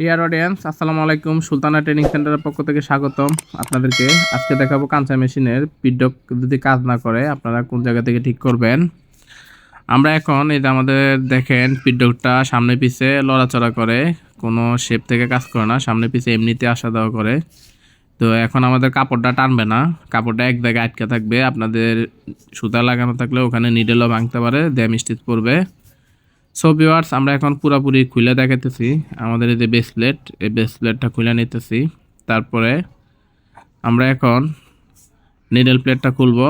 Dear audience আসসালামু আলাইকুম। Sultana training সেন্টারের পক্ষ থেকে স্বাগতম। আপনাদেরকে আজকে দেখাবো কাঁচা মেশিনের পিডক যদি কাজ না করে, আপনারা কোন জায়গা থেকে ঠিক করবেন? আমরা এখন এই যে আমাদের দেখেন পিডকটা সামনে পিছে লড়াচড়া করে। কোনো শেপ থেকে কাজ করে না, সামনে পিছে এমনিতে আসা দেওয়া করে। তো এখন আমাদের কাপড়টা টানবে না। কাপড়টা এক জায়গায় আটকে থাকবে। আপনাদের সুতা লাগানো থাকলে ওখানে নিডেলও ভাঙতে পারে দ্যাম স্টিচ পড়বে। সো ভিউয়ার্স আমরা এখন পুরোপুরি খুলে দেখাতেছি আমাদের এই যে বেসপ্লেট এই বেসপ্লেটটা খুলে নিতেছি। তারপরে আমরা এখন নিডেল প্লেটটা খুলবো।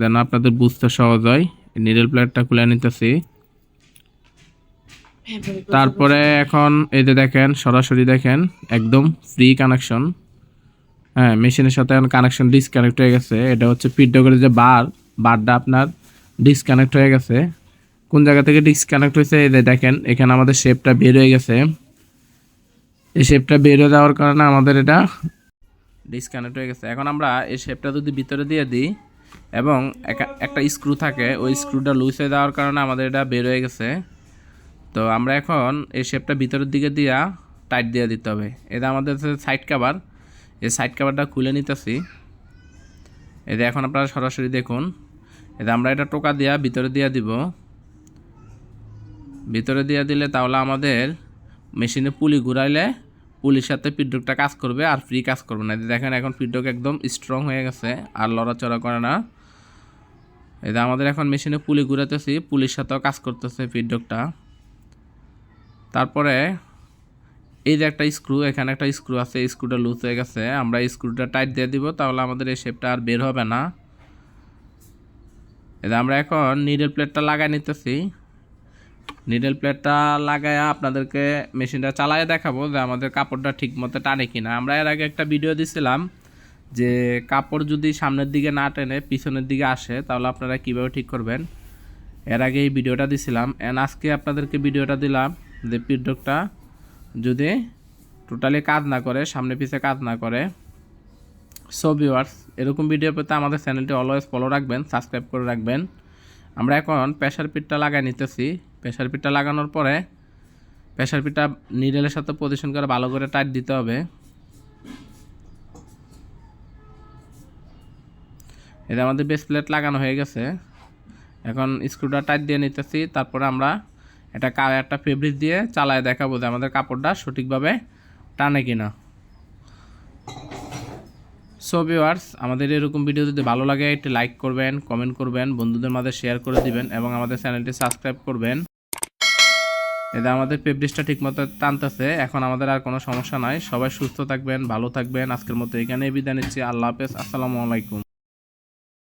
যেন আপনাদের বুঝতে সহজ হয়। নিডেল প্লেটটা খুলে নিতেছি। তারপরে এখন এই যে দেখেন সরাসরি দেখেন একদম ফ্রি কানেকশন হ্যাঁ মেশিনের সাথে এখন কানেকশন ডিসকানেক্ট হয়ে গেছে। এটা হচ্ছে পিডব্লিউর যে বার বারটা আপনার ডিসকানেক্ট হয়ে গেছে। কোন জায়গা থেকে ডিসকানেক্ট হয়েছে? এই দেখেন, এখানে আমাদের শেপটা বের হয়ে গেছে। এই শেপটা বের হয়ে যাওয়ার কারণে আমাদের এটা ডিসকানেক্ট হয়ে গেছে। এখন আমরা এই শেপটা যদি ভিতরে দিয়ে দিই এবং একা- একটা স্ক্রু থাকে, ওই স্ক্রুটা লুজ হয়ে যাওয়ার কারণে আমাদের এটা বের হয়ে গেছে। তো আমরা এখন এই শেপটা ভিতরের দিকে দিয়া টাইট দিয়ে দিতে হবে। এটা আমাদের সাইড কাভার এই সাইড কাভারটা খুলে নিতেছি। এটা এখন আপনারা সরাসরি দেখুন এটা আমরা এটা টোকা দিয়া ভিতরে দিয়া দিব। ভিতরে দিয়ে দিলে তাহলে আমাদের মেশিনে পুলি ঘুরাইলে পুলির সাথে পিড্রকটা কাজ করবে আর ফ্রি কাজ করবে না। দেখেন এখন পিড্রক একদম স্ট্রং হয়ে গেছে আর লড়াচড়া করে না। যে আমাদের এখন মেশিনে পুলি ঘুরাতেছি, পুলির সাথেও কাজ করতেছে পিড্রকটা তারপরে এই যে একটা স্ক্রু এখানে একটা স্ক্রু আছে স্ক্রুটা লুজ হয়ে গেছে। আমরা স্ক্রুটা টাইট দিয়ে দিব, তাহলে আমাদের এই শেপটা আর বের হবে না। যে আমরা এখন নিডেল প্লেটটা লাগাই নিতেছি। নিডেল প্লেটটা লাগায়া আপনাদেরকে মেশিনটা চালায় দেখাবো যে আমাদের কাপড়টা ঠিক মতো টানে কিনা। আমরা এর আগে একটা ভিডিও দিছিলাম যে কাপড় যদি সামনের দিকে না টেনে পিছনের দিকে আসে, তাহলে আপনারা কীভাবে ঠিক করবেন? এর আগে এই ভিডিওটা দিছিলাম। অ্যান্ড আজকে আপনাদেরকে ভিডিওটা দিলাম যে পিডকটা যদি টোটালি কাজ না করে, সামনে পিছে কাজ না করে সো ভিউয়ার্স এরকম ভিডিও পেতে আমাদের চ্যানেলটি অলওয়েজ ফলো রাখবেন সাবস্ক্রাইব করে রাখবেন। আমরা এখন প্রেশার পিটটা লাগাই নিতেছি। প্রেশার পিটটা লাগানোর পরে প্রেশার পিটটা নিডেলের সাথে পজিশন করে ভালো করে টাইট দিতে হবে। এটা আমাদের বেস প্লেট লাগানো হয়ে গেছে। এখন স্ক্রুটা টাইট দিয়ে নিতেছি, তারপরে আমরা এটা একটা ফেব্রিক দিয়ে চালায় দেখাবো যে আমাদের কাপড়টা সঠিকভাবে টানে কিনা। সো ভিওয়ার্স আমাদের এরকম ভিডিও যদি ভালো লাগে, একটি লাইক করবেন কমেন্ট করবেন, বন্ধুদের মাঝে শেয়ার করে দিবেন এবং আমাদের চ্যানেলটি সাবস্ক্রাইব করবেন। এতে আমাদের পেব্রিজটা ঠিকমতো টানতেছে, এখন আমাদের আর কোনো সমস্যা নাই। সবাই সুস্থ থাকবেন, ভালো থাকবেন। আজকের মতো এখানে বিদায় নিচ্ছি। আল্লাহ হাফেজ। আসসালামু আলাইকুম।